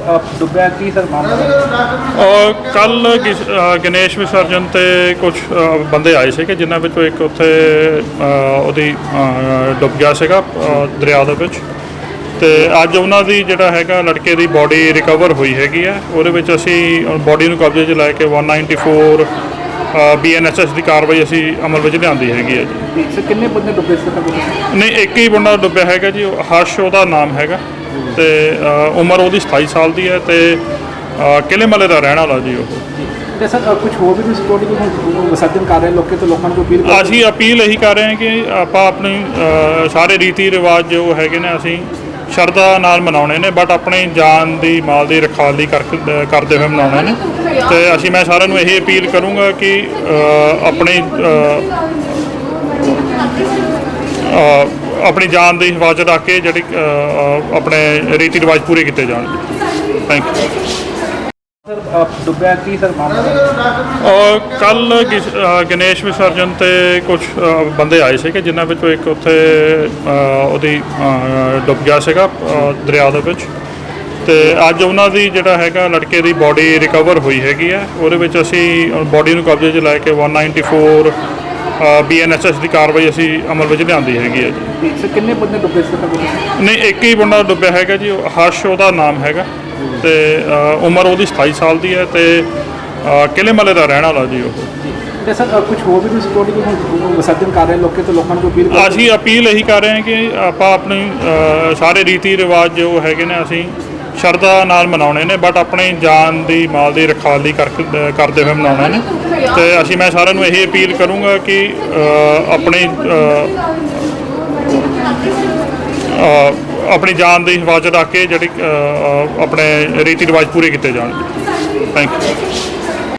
ਅ, ਡੁੱਬਿਆ ਕੀ ਸਰ ਮਾਮਲਾ ਔਰ ਕੱਲ ਗਣੇਸ਼ ਵਿਸਰਜਨ ਤੇ ਕੁਝ ਬੰਦੇ ਆਏ ਸੀਗੇ ਜਿਨ੍ਹਾਂ ਵਿੱਚੋਂ ਇੱਕ ਉੱਥੇ ਅ, ਉਹਦੀ ਅ, ਡੁੱਬ ਗਿਆ ਸੀਗਾ ਅ, ਦਰਿਆ ਦੇ ਵਿੱਚ। ਤੇ ਅੱਜ ਉਹਨਾਂ ਦੀ ਜਿਹੜਾ ਹੈਗਾ ਲੜਕੇ ਦੀ ਬਾਡੀ ਰਿਕਵਰ ਹੋਈ ਹੈਗੀ ਆ ਉਹਦੇ ਵਿੱਚ ਅਸੀਂ ਬਾਡੀ ਨੂੰ ਕਬਜ਼ੇ 'ਚ ਲੈ ਕੇ 194 ਬੀਐਨਐਸਐਸ ਦੀ ਕਾਰਵਾਈ ਅਸੀਂ ਅਮਲ ਵਿੱਚ ਲਿਆਂਦੀ ਹੈਗੀ ਹੈ ਜੀ। ਸਰ ਕਿੰਨੇ ਬੰਦੇ ਡੁੱਬੇ ਸੀ? ਨਹੀਂ ਇੱਕ ਹੀ ਬੰਦਾ ਡੁੱਬਿਆ ਹੈਗਾ ਜੀ ਉਹ ਹਰਸ਼ ਉਹਦਾ ਨਾਮ ਹੈਗਾ। ਤੇ ਉਮਰ ਉਹਦੀ 27 ਸਾਲ ਦੀ ਹੈ ਤੇ ਅ, ਕਿਲ੍ਹੇ ਮਲੇ ਦਾ ਰਹਿਣ ਵਾਲਾ ਜੀ ਉਹ। ਤੇ ਸਰ ਕੁਝ ਹੋਰ ਵੀ ਤੁਸੀਂ ਬੋਡੀ ਨੂੰ ਵਿਸਰਜਨ ਕਰ ਰਹੇ ਲੋਕੇ ਤੋਂ ਲੋਕਾਂ ਨੂੰ ਅਪੀਲ ਕਰ ਅਸੀਂ ਅਪੀਲ ਇਹੀ ਕਰ ਰਹੇ ਹਾਂ ਕਿ ਆਪਾਂ ਆਪਣੀ ਸਾਰੇ ਰੀਤੀ ਰਿਵਾਜ ਜੋ ਹੈਗੇ ਨੇ ਅਸੀਂ ਸ਼ਰਧਾ ਨਾਲ ਮਨਾਉਣੇ ਨੇ ਬਟ ਆਪਣੀ ਜਾਨ ਦੀ ਮਾਲ ਦੀ ਰਖਵਾਲੀ ਕਰ ਕਰਦੇ ਹੋਏ ਮਨਾਉਣੇ ਨੇ। ਤੇ ਅਸੀਂ ਮੈਂ ਸਾਰਿਆਂ ਨੂੰ ਇਹ ਅਪੀਲ ਕਰੂੰਗਾ ਕਿ ਆਪਣੀ ਆਪਣੀ ਜਾਨ ਦੀ ਹਿਫਾਜ਼ਤ ਰੱਖ ਕੇ ਜਿਹੜੀ ਆਪਣੇ ਰੀਤੀ ਰਿਵਾਜ ਪੂਰੇ ਕੀਤੇ ਜਾਣ। ਥੈਂਕ ਯੂ ਸਰ ਅ, ਡੁੱਬਿਆ ਕੀ ਸਰ ਮਾਮਲਾ? ਔਰ ਕੱਲ ਗਣੇਸ਼ ਵਿਸਰਜਨ ਤੇ ਕੁਝ ਬੰਦੇ ਆਏ ਸੀਗੇ ਜਿਨ੍ਹਾਂ ਵਿੱਚੋਂ ਇੱਕ ਉੱਥੇ ਉਹਦੀ ਡੁੱਬ ਗਿਆ ਸੀਗਾ ਦਰਿਆ ਦੇ ਵਿੱਚ। ਤੇ ਅੱਜ ਉਹਨਾਂ ਦੀ ਜਿਹੜਾ ਹੈਗਾ ਲੜਕੇ ਦੀ ਬਾਡੀ ਰਿਕਵਰ ਹੋਈ ਹੈਗੀ ਆ ਉਹਦੇ ਵਿੱਚ ਅਸੀਂ ਬਾਡੀ ਨੂੰ ਕਬਜ਼ੇ 'ਚ ਲੈ ਕੇ 194 ਬੀਐਨਐਸਐਸ ਦੀ ਕਾਰਵਾਈ ਅਸੀਂ ਅਮਲ ਵਿੱਚ ਲਿਆਂਦੀ ਹੈਗੀ ਹੈ ਜੀ। ਸਰ ਕਿੰਨੇ ਬੰਦੇ ਡੁੱਬੇ ਸੀ ਤੱਕ ਨਹੀਂ ਇੱਕ ਹੀ ਬੰਦਾ ਡੁੱਬਿਆ ਹੈਗਾ ਜੀ ਉਹ ਹਰਸ਼ ਉਹਦਾ ਨਾਮ ਹੈਗਾ। ਤੇ ਅ, ਉਮਰ ਉਹਦੀ 27 ਸਾਲ ਦੀ ਹੈ ਤੇ ਅ, ਕਿਲ੍ਹੇ ਮਲੇ ਦਾ ਰਹਿਣ ਵਾਲਾ ਜੀ ਉਹ। ਤੇ ਸਰ ਕੁਝ ਹੋਰ ਵੀ ਤੁਸੀਂ ਬੋਡੀ ਨੂੰ ਵਿਸਰਜਨ ਕਰ ਰਹੇ ਲੋਕੇ ਤੋਂ ਲੋਕਾਂ ਨੂੰ ਅਪੀਲ ਅਸੀਂ ਅਪੀਲ ਇਹੀ ਕਰ ਰਹੇ ਹਾਂ ਕਿ ਆਪਾਂ ਆਪਣੀ ਅ, ਸਾਰੇ ਰੀਤੀ ਰਿਵਾਜ ਜੋ ਹੈਗੇ ਨੇ ਅਸੀਂ ਸ਼ਰਧਾ ਨਾਲ ਮਨਾਉਣੇ ਨੇ ਬਟ ਆਪਣੀ ਜਾਨ ਦੀ ਮਾਲ ਦੀ ਰਖਵਾਲੀ ਕਰਦੇ ਹੋਏ ਮਨਾਉਣੇ ਨੇ। ਤੇ ਅਸੀਂ ਮੈਂ ਸਾਰਿਆਂ ਨੂੰ ਇਹ ਅਪੀਲ ਕਰੂੰਗਾ ਕਿ ਅ, ਆਪਣੀ ਆਪਣੀ ਜਾਨ ਦੀ ਹਿਫਾਜ਼ਤ ਰੱਖ ਕੇ ਜਿਹੜੀ ਆਪਣੇ ਰੀਤੀ ਰਿਵਾਜ ਪੂਰੇ ਕੀਤੇ ਜਾਣ। Thank you